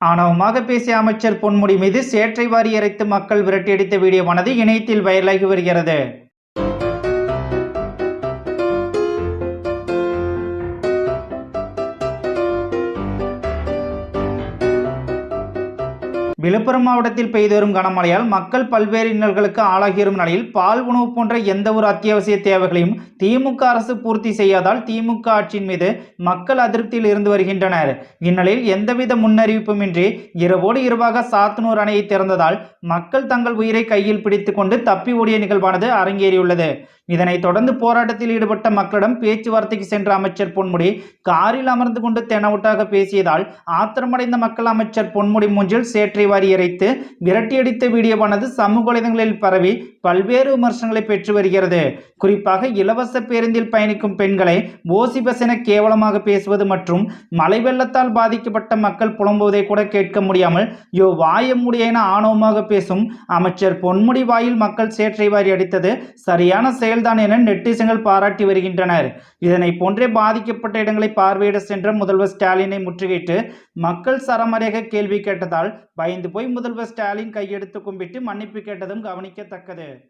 ஆணவமாக பேசிய அமைச்சர் பொன்முடி மீது சேற்றை வாரி இறைத்து மக்கள் விரட்டியடித்த வீடியோவானது இணையத்தில் வைரலாகி வருகிறது. விழுப்புரம் மாவட்டத்தில் பெய்து வரும் கனமழையால் மக்கள் பல்வேறு இன்னல்களுக்கு ஆளாகிவரும் நிலையில் பால் உணவு போன்ற எந்த ஒரு அத்தியாவசிய தேவைகளையும் திமுக அரசு பூர்த்தி செய்யாதால் திமுக ஆட்சியின் மீது மக்கள் அதிருப்தியில் இருந்து வருகின்றனர். இந்நிலையில் எந்தவித முன்னறிவிப்புமின்றி இரவோடு இரவாக சாத்தனூர் அணையை திறந்ததால் மக்கள் தங்கள் உயிரை கையில் பிடித்துக் கொண்டு தப்பி ஓடிய நிகழ்வானது அரங்கேறியுள்ளது. இதனைத் தொடர்ந்து போராட்டத்தில் ஈடுபட்ட மக்களிடம் பேச்சுவார்த்தைக்கு சென்ற அமைச்சர் பொன்முடி காரில் அமர்ந்து கொண்டு தெனவுட்டாக பேசியதால் ஆத்திரமடைந்த மக்கள் அமைச்சர் பொன்முடி மூஞ்சில் சேற்றை வாரி இறைத்து விரட்டியடித்த வீடியோவானது சமூக வலைதளங்களில் பரவி பல்வேறு விமர்சனங்களை பெற்று வருகிறது. குறிப்பாக இலவச பேருந்தில் பயணிக்கும் பெண்களை ஓசி பஸ் என கேவலமாக பேசுவது மற்றும் மழை வெள்ளத்தால் பாதிக்கப்பட்ட மக்கள் புலம்புவதை கூட கேட்க முடியாமல் யோ வாய முடிய என ஆணவமாக பேசும் அமைச்சர் பொன்முடி வாயில் மக்கள் சேற்றை வாரி அடித்தது சரியான செயல்தான் என நெட்டிசங்கள் பாராட்டி வருகின்றனர். இதனை போன்றே பாதிக்கப்பட்ட இடங்களை பார்வையிட சென்ற முதல்வர் ஸ்டாலினை முற்றுகையிட்டு மக்கள் சரமறையாக கேள்வி கேட்டதால் பயந்து போய் முதல்வர் ஸ்டாலின் கையெடுத்து கும்பிட்டு மன்னிப்பு கேட்டதும் கவனிக்கத்தக்கது.